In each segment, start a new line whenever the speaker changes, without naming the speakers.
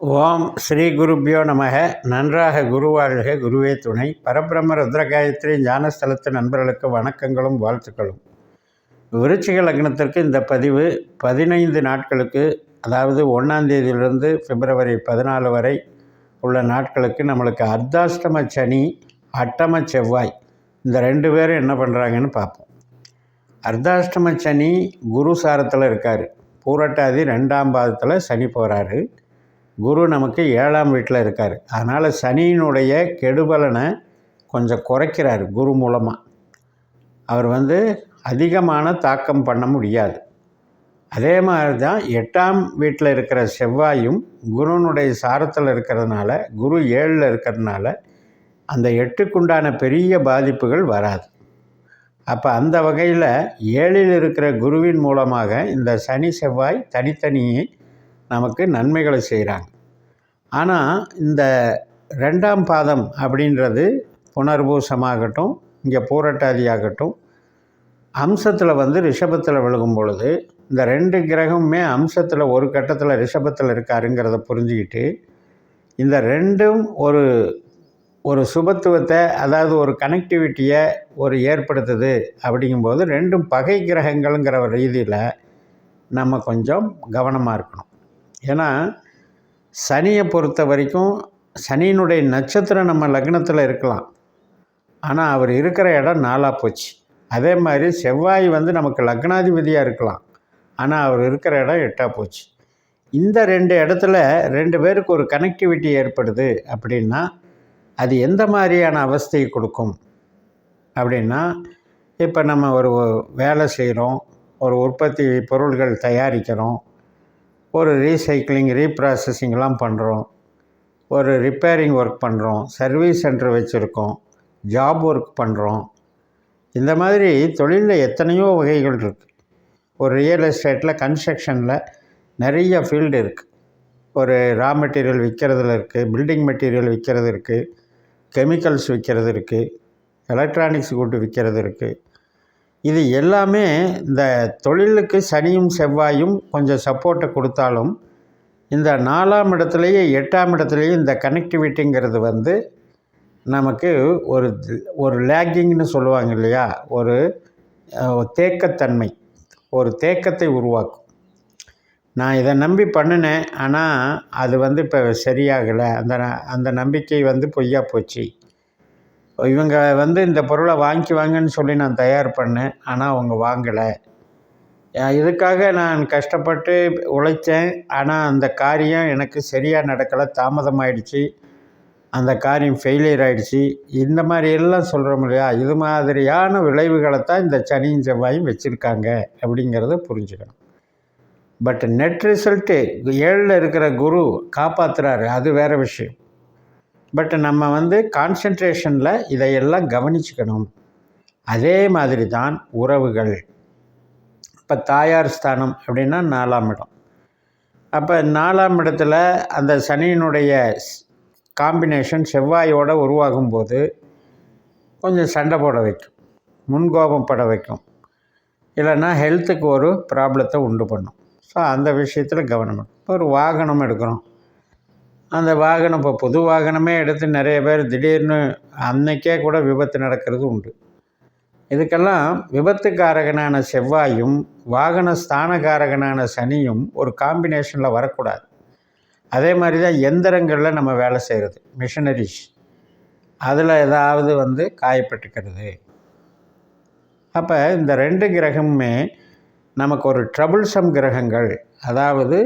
ஓம் ஸ்ரீ குருப்பியோ நமக. நன்றாக குருவாழ்க குருவே துணை. பரபிரம்ம ருத்ரகாயத்ரி ஞானஸ்தலத்து நண்பர்களுக்கு வணக்கங்களும் வாழ்த்துக்களும். விருச்சிக லக்னத்திற்கு இந்த பதிவு பதினைந்து நாட்களுக்கு அதாவது ஒன்றாந்தேதியிலிருந்து பிப்ரவரி பதினாலு வரை உள்ள நாட்களுக்கு நம்மளுக்கு அர்த்தாஷ்டம சனி அட்டம செவ்வாய் இந்த ரெண்டு பேரும் என்ன பண்ணுறாங்கன்னு பார்ப்போம். அர்த்தாஷ்டம சனி குரு சாரத்தில் இருக்கார். பூரட்டாதி ரெண்டாம் பாதத்தில் சனி போகிறாரு குரு நமக்கு ஏழாம் வீட்டில் இருக்கார். அதனால் சனியினுடைய கெடுபலனை கொஞ்சம் குறைக்கிறார் குரு மூலமாக அவர் வந்து அதிகமான தாக்கம் பண்ண முடியாது. அதே மாதிரி தான் எட்டாம் வீட்டில் இருக்கிற செவ்வாயும் குருனுடைய சாரத்தில் இருக்கிறதுனால குரு ஏழில் இருக்கிறதுனால அந்த எட்டுக்குண்டான பெரிய பாதிப்புகள் வராது. அப்போ அந்த வகையில் ஏழில் இருக்கிற குருவின் மூலமாக இந்த சனி செவ்வாய் தனித்தனியே நமக்கு நன்மைகளை செய்கிறாங்க. ஆனால் இந்த ரெண்டாம் பாதம் அப்படின்றது புனர்பூசமாகட்டும் இங்கே பூரட்டாதியாகட்டும் அம்சத்தில் வந்து ரிஷபத்தில் விழுகும் பொழுது இந்த ரெண்டு கிரகமுமே அம்சத்தில் ஒரு கட்டத்தில் ரிஷபத்தில் இருக்காருங்கிறத புரிஞ்சுக்கிட்டு இந்த ரெண்டும் ஒரு ஒரு சுபத்துவத்தை அதாவது ஒரு கனெக்டிவிட்டியை ஒரு ஏற்படுத்துது அப்படிங்கும்போது ரெண்டும் பகை கிரகங்கள்ங்கிற ஒரு ரீதியில் நம்ம கொஞ்சம் கவனமாக இருக்கணும். ஏன்னா சனியை பொறுத்த வரைக்கும் சனியினுடைய நட்சத்திரம் நம்ம லக்னத்தில் இருக்கலாம். ஆனால் அவர் இருக்கிற இடம் நாளாக போச்சு. அதே மாதிரி செவ்வாய் வந்து நமக்கு லக்னாதிபதியாக இருக்கலாம். ஆனால் அவர் இருக்கிற இடம் எட்டாக போச்சு. இந்த ரெண்டு இடத்துல ரெண்டு பேருக்கு ஒரு கனெக்டிவிட்டி ஏற்படுது அப்படின்னா அது எந்த மாதிரியான அவஸ்தையை கொடுக்கும்? அப்படின்னா இப்போ நம்ம ஒரு வேலை செய்கிறோம் ஒரு உற்பத்தி பொருள்கள் தயாரிக்கிறோம் ஒரு ரீசைக்கிளிங் ரீப்ராசஸிங்லாம் பண்ணுறோம் ஒரு ரிப்பேரிங் ஒர்க் பண்ணுறோம் சர்வீஸ் சென்டர் வச்சுருக்கோம். ஜாப் ஒர்க் பண்ணுறோம் இந்த மாதிரி தொழிலில் எத்தனையோ வகைகள் இருக்குது ஒரு ரியல் எஸ்டேட்டில் கன்ஸ்ட்ரக்ஷனில் நிறைய ஃபீல்டு இருக்குது ஒரு ரா மெட்டீரியல் விற்கிறதுல இருக்குது பில்டிங் மெட்டீரியல் விற்கிறது இருக்குது கெமிக்கல்ஸ் விற்கிறது இருக்குது எலக்ட்ரானிக்ஸ் கூட்டு விற்கிறது இருக்குது இது எல்லாமே இந்த தொழிலுக்கு சனியும் செவ்வாயும் கொஞ்சம் சப்போர்ட்டை கொடுத்தாலும் இந்த நாலாம் இடத்துலையே எட்டாம் இடத்துலையும் இந்த கனெக்டிவிட்டிங்கிறது வந்து நமக்கு ஒரு ஒரு லேக்கிங்னு சொல்லுவாங்க இல்லையா? ஒரு தேக்கத்தன்மை. ஒரு தேக்கத்தை உருவாக்கும். நான் இதை நம்பி பண்ணினேன். ஆனால் அது வந்து இப்போ சரியாகலை. அந்த அந்த நம்பிக்கை வந்து பொய்யா போச்சு. இவங்க வந்து இந்த பொருளை வாங்கி வாங்கன்னு சொல்லி நான் தயார் பண்ணேன். ஆனால் அவங்க வாங்கலை. இதுக்காக நான் கஷ்டப்பட்டு உழைத்தேன் ஆனால் அந்த காரியம் எனக்கு சரியாக நடக்கலை. தாமதமாயிடுச்சு. அந்த காரியம் ஃபெயிலியர் ஆகிடுச்சு இந்த மாதிரி எல்லாம் சொல்கிறோம் இல்லையா? இது மாதிரியான விளைவுகளை தான் இந்த சனியும் செவ்வாயும் வச்சுருக்காங்க அப்படிங்கிறத புரிஞ்சுக்கணும். பட் நெட் ரிசல்ட்டு ஏழில் இருக்கிற குரு காப்பாற்றுறாரு அது வேறு விஷயம். பட் நம்ம வந்து கான்சன்ட்ரேஷனில் இதையெல்லாம் கவனிச்சுக்கணும். அதே மாதிரி தான் உறவுகள். இப்போ தாயார் ஸ்தானம் அப்படின்னா நாலாம் இடம். அப்போ நாலாம் இடத்துல அந்த சனியினுடைய காம்பினேஷன் செவ்வாயோடு உருவாகும் போது கொஞ்சம் சண்டை போட வைக்கும். முன்கோபம் பட வைக்கும். இல்லைன்னா ஹெல்த்துக்கு ஒரு ப்ராப்ளத்தை உண்டு பண்ணும். ஸோ அந்த விஷயத்தில் கவனம் இப்போ ஒரு வாகனம் எடுக்கிறோம். அந்த வாகனம் இப்போ புது வாகனமே எடுத்து நிறைய பேர் திடீர்னு அன்னைக்கே கூட விபத்து நடக்கிறது உண்டு. இதுக்கெல்லாம் விபத்துக்காரகனான செவ்வாயும் வாகன ஸ்தானகாரகனான சனியும் ஒரு காம்பினேஷனில் வரக்கூடாது. அதே மாதிரி தான் எந்திரங்களில் நம்ம வேலை செய்கிறது மிஷினரிஸ் அதில் ஏதாவது வந்து காயப்பட்டுக்கிறது. அப்போ இந்த ரெண்டு கிரகமுமே நமக்கு ஒரு ட்ரபுள்சம் கிரகங்கள். அதாவது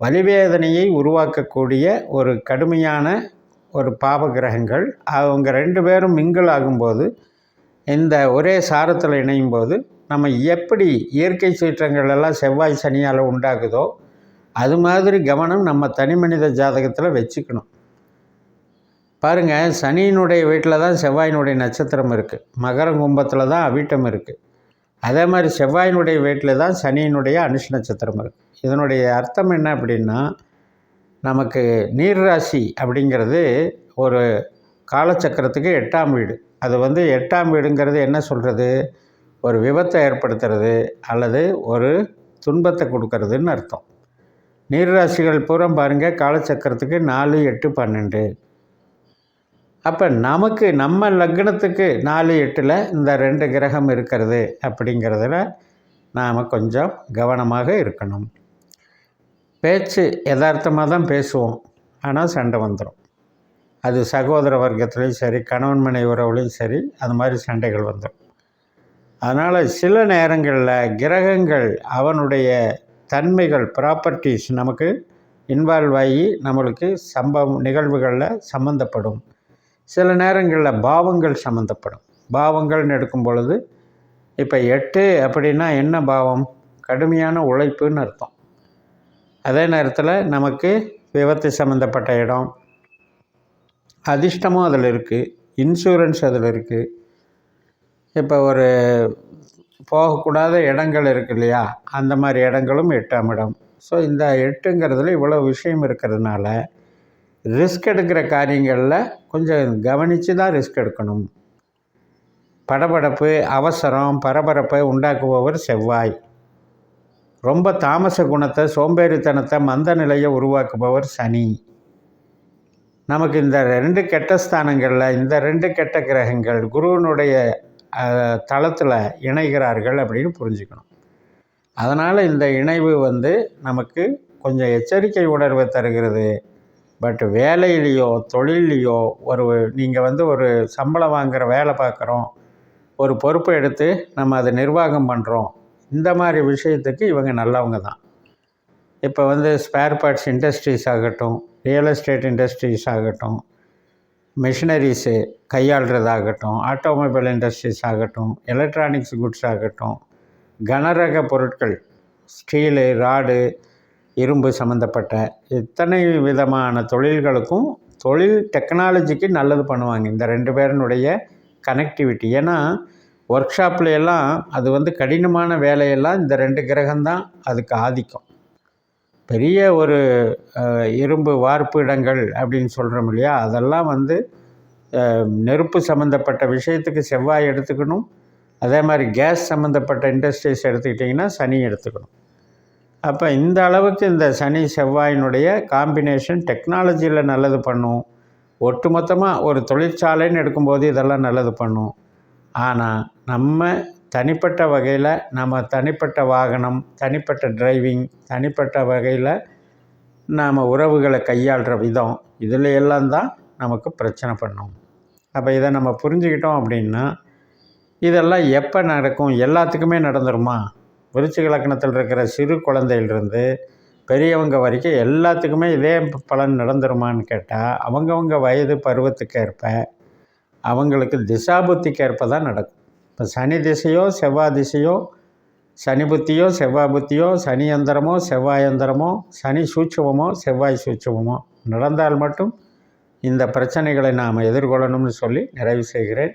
வலிவேதனையை உருவாக்கக்கூடிய ஒரு கடுமையான ஒரு பாப கிரகங்கள் அவங்க ரெண்டு பேரும் மிங்கிள் ஆகும்போது இந்த ஒரே சாரத்தில் இணையும் போது நம்ம எப்படி இயற்கை சீற்றங்கள் எல்லாம் செவ்வாய் சனியால் உண்டாகுதோ அது மாதிரி கவனம் நம்ம தனி மனித ஜாதகத்தில் வச்சுக்கணும். பாருங்கள் சனியினுடைய வீட்டில் தான் செவ்வாயினுடைய நட்சத்திரம் இருக்குது மகரம் கும்பத்தில் தான் அவிட்டம் இருக்குது அதே மாதிரி செவ்வாயினுடைய வீட்டில் தான் சனியினுடைய அனுஷ நட்சத்திரம் இருக்குது இதனுடைய அர்த்தம் என்ன அப்படின்னா நமக்கு நீர் ராசி அப்படிங்கிறது ஒரு காலச்சக்கரத்துக்கு எட்டாம் வீடு. அது வந்து எட்டாம் வீடுங்கிறது என்ன சொல்கிறது ஒரு விபத்தை ஏற்படுத்துறது அல்லது ஒரு துன்பத்தை கொடுக்கறதுன்னு அர்த்தம். நீர்ராசிகள் பூரா பாருங்கள் காலச்சக்கரத்துக்கு நாலு எட்டு பன்னெண்டு. அப்போ நமக்கு நம்ம லக்னத்துக்கு நாலு எட்டில் இந்த ரெண்டு கிரகம் இருக்கிறது அப்படிங்கிறதுல நாம் கொஞ்சம் கவனமாக இருக்கணும். பேச்சு யதார்த்தமாக தான் பேசுவோம். ஆனால் சண்டை வந்துடும் அது சகோதர வர்க்கத்துலேயும் சரி கணவன் மனை உறவுலையும் சரி அது மாதிரி சண்டைகள் வந்துடும் அதனால் சில நேரங்களில் கிரகங்கள் அவனுடைய தன்மைகள் ப்ராப்பர்ட்டிஸ் நமக்கு இன்வால்வ் ஆகி நம்மளுக்கு சம்பவம் நிகழ்வுகளில் சம்மந்தப்படும் சில நேரங்களில் பாவங்கள் சம்மந்தப்படும். பாவங்கள்னு எடுக்கும் பொழுது இப்போ எட்டு அப்படின்னா என்ன பாவம்? கடுமையான உழைப்புன்னு அர்த்தம். அதே நேரத்தில் நமக்கு விபத்து சம்மந்தப்பட்ட இடம் அதிர்ஷ்டமும் அதில் இருக்குது இன்சூரன்ஸ் அதில் இருக்குது இப்போ ஒரு போகக்கூடாத இடங்கள் இருக்கு இல்லையா? அந்த மாதிரி இடங்களும் எட்டாம் இடம். ஸோ இந்த எட்டுங்கிறதுல இவ்வளோ விஷயம் இருக்கிறதுனால ரிஸ்க் எடுக்கிற காரியங்களில் கொஞ்சம் கவனித்து தான் ரிஸ்க் எடுக்கணும். படபடப்பு அவசரம் பரபரப்பை உண்டாக்குபவர் செவ்வாய். ரொம்ப தாமச குணத்தை சோம்பேறித்தனத்தை மந்த நிலையை உருவாக்குபவர் சனி. நமக்கு இந்த ரெண்டு கெட்ட ஸ்தானங்களில் இந்த ரெண்டு கெட்ட கிரகங்கள் குருவனுடைய தளத்தில் இணைகிறார்கள் அப்படின்னு புரிஞ்சுக்கணும். அதனால் இந்த இணைவு வந்து நமக்கு கொஞ்சம் எச்சரிக்கை உணர்வை தருகிறது. பட் வேலையிலேயோ தொழிலையோ ஒரு நீங்கள் வந்து ஒரு சம்பளம் வாங்குகிற வேலை பார்க்குறோம் ஒரு பொறுப்பை எடுத்து நம்ம அதை நிர்வாகம் பண்ணுறோம் இந்த மாதிரி விஷயத்துக்கு இவங்க நல்லவங்க தான். இப்போ வந்து ஸ்பேர் பார்ட்ஸ் இண்டஸ்ட்ரீஸ் ஆகட்டும் ரியல் எஸ்டேட் இண்டஸ்ட்ரீஸ் ஆகட்டும் மிஷினரிஸு கையாளுறதாகட்டும் ஆட்டோமொபைல் இண்டஸ்ட்ரீஸ் ஆகட்டும் எலக்ட்ரானிக்ஸ் குட்ஸ் ஆகட்டும் கனரக பொருட்கள் ஸ்டீலு ராடு இரும்பு சம்மந்தப்பட்ட இத்தனை விதமான தொழில்களுக்கும் தொழில் டெக்னாலஜிக்கு நல்லது பண்ணுவாங்க. இந்த ரெண்டு பேரினுடைய கனெக்டிவிட்டி ஏன்னா ஒர்க் ஷாப்பில் எல்லாம் அது வந்து கடினமான வேலையெல்லாம் இந்த ரெண்டு கிரகம்தான் அதுக்கு ஆதிக்கம். பெரிய ஒரு இரும்பு வார்ப்பு இடங்கள் அப்படின்னு சொல்கிறோம் இல்லையா? அதெல்லாம் வந்து நெருப்பு சம்மந்தப்பட்ட விஷயத்துக்கு செவ்வாய் எடுத்துக்கணும். அதே மாதிரி கேஸ் சம்மந்தப்பட்ட இண்டஸ்ட்ரீஸ் எடுத்துக்கிட்டிங்கன்னா சனி எடுத்துக்கணும். அப்போ இந்த அளவுக்கு இந்த சனி செவ்வாயினுடைய காம்பினேஷன் டெக்னாலஜியில் நல்லது பண்ணும். ஒட்டுமொத்தமாக ஒரு தொழிற்சாலைன்னு எடுக்கும்போது இதெல்லாம் நல்லது பண்ணும். ஆனால் நம்ம தனிப்பட்ட வகையில் நம்ம தனிப்பட்ட வாகனம் தனிப்பட்ட டிரைவிங் தனிப்பட்ட வகையில் நாம் உறவுகளை கையாளுற விதம் இதில் எல்லாம் தான் நமக்கு பிரச்சனை பண்ணும். அப்போ இதை நம்ம புரிஞ்சுக்கிட்டோம் அப்படின்னா இதெல்லாம் எப்போ நடக்கும்? எல்லாத்துக்குமே நடந்துருமா? விருச்சிக லக்கணத்தில் இருக்கிற சிறு குழந்தையிலிருந்து பெரியவங்க வரைக்கும் எல்லாத்துக்குமே இதே பலன் நடந்துருமான்னு கேட்டால் அவங்கவுங்க வயது பருவத்துக்கேற்ப அவங்களுக்கு திசாபுத்திக்கேற்ப தான் நடக்கும். இப்போ சனி திசையோ செவ்வாய் திசையோ சனி புத்தியோ செவ்வாய் புத்தியோ சனி யந்திரமோ செவ்வாய் யந்திரமோ சனி சூட்சமோ செவ்வாய் சூட்சமோ நடந்தால் மட்டும் இந்த பிரச்சனைகளை நாம் எதிர்கொள்ளணும்னு சொல்லி நிறைவு செய்கிறேன்.